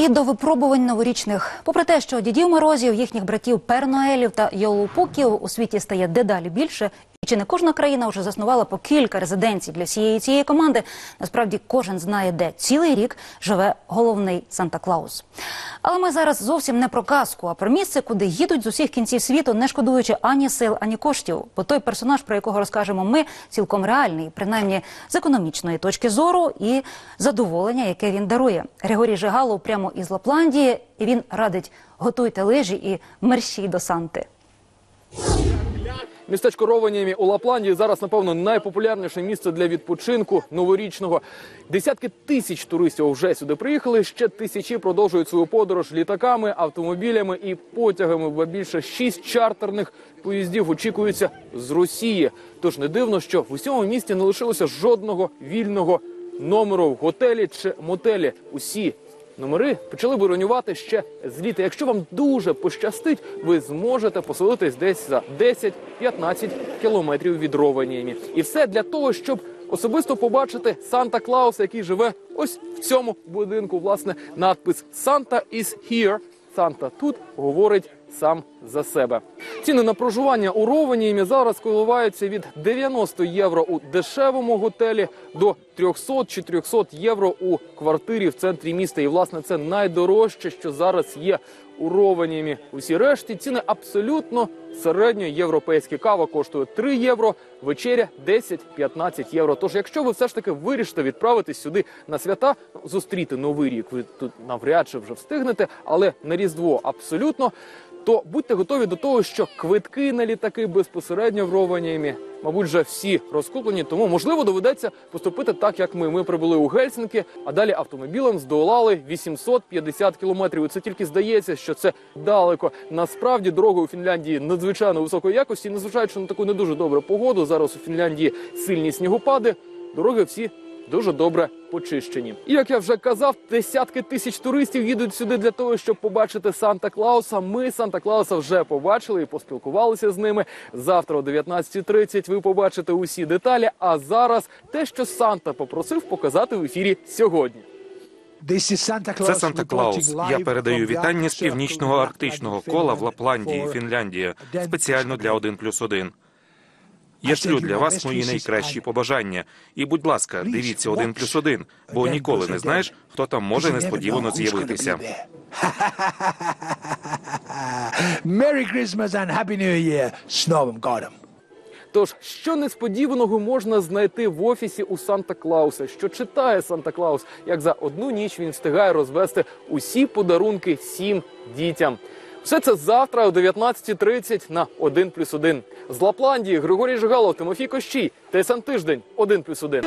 І до випробувань новорічних, попри те, що дідів морозів, їхніх братів Перноелів та Йолупуків у світі стає дедалі більше, чи не кожна країна вже заснувала по кілька резиденцій для всієї цієї команди? Насправді кожен знає, де цілий рік живе головний Санта Клаус. Але ми зараз зовсім не про казку, а про місце, куди їдуть з усіх кінців світу, не шкодуючи ані сил, ані коштів. Бо той персонаж, про якого розкажемо ми, цілком реальний, принаймні з економічної точки зору і задоволення, яке він дарує. Григорій Жигалов прямо із Лапландії, і він радить готуйте лижі і мерщій до Санти. Містечко Рованіємі у Лапландії зараз, напевно, найпопулярніше місце для відпочинку новорічного. Десятки тисяч туристів вже сюди приїхали. Ще тисячі продовжують свою подорож літаками, автомобілями і потягами. Бо більше шість чартерних поїздів очікуються з Росії. Тож не дивно, що в усьому місті не лишилося жодного вільного номеру в готелі чи мотелі. Усі Номери почали бронювати ще з літа. Якщо вам дуже пощастить, ви зможете поселитись десь за 10-15 кілометрів від Рованіємі. І все для того, щоб особисто побачити Санта Клауса, який живе ось в цьому будинку. Власне, надпис Санта is here. Санта тут говорить сам за себе. Ціни на проживання у Рованіємі зараз коливаються від 90 євро у дешевому готелі до 300-400 євро у квартирі в центрі міста. І власне це найдорожче, що зараз є у Рованіємі. Усі решті ціни абсолютно середньої європейські. Кава коштує 3 євро, вечеря 10-15 євро. Тож, якщо ви все ж таки вирішите відправитись сюди на свята, ну, зустріти новий рік, ви тут навряд чи вже встигнете, але на різдво абсолютно. То будьте готові до того, що квитки на літаки безпосередньо в Рованіємі, мабуть, вже всі розкуплені. Тому можливо доведеться поступити так, як ми. Ми прибули у Гельсінки, а далі автомобілем здолали 850 кілометрів. Це тільки здається, що це далеко. Насправді дорога у Фінляндії надзвичайно високої якості, незважаючи на таку не дуже добру погоду. Зараз у Фінляндії сильні снігопади. Дороги всі дуже добре почищені. І як я вже казав, десятки тисяч туристів їдуть сюди для того, щоб побачити Санта Клауса. Ми Санта Клауса вже побачили і поспілкувалися з ними. Завтра о 19.30 ви побачите усі деталі. А зараз те, що Санта попросив показати в ефірі сьогодні. Це Санта Клаус. Я передаю вітання з північного арктичного кола в Лапландії, Фінляндія, спеціально для 1 плюс 1. Я шлю для вас мої найкращі побажання. І, будь ласка, дивіться 1 плюс 1, бо ніколи не знаєш, хто там може несподівано з'явитися. Merry Christmas and Happy New Year, з Новим годом. Тож, що несподіваного можна знайти в офісі у Санта Клауса? Що читає Санта Клаус? Як за одну ніч він встигає розвести усі подарунки всім дітям? Все це завтра о 19.30 на 1 плюс 1. З Лапландії Григорій Жигалов, Тимофій Кощій, ТСН Тиждень, 1 плюс 1.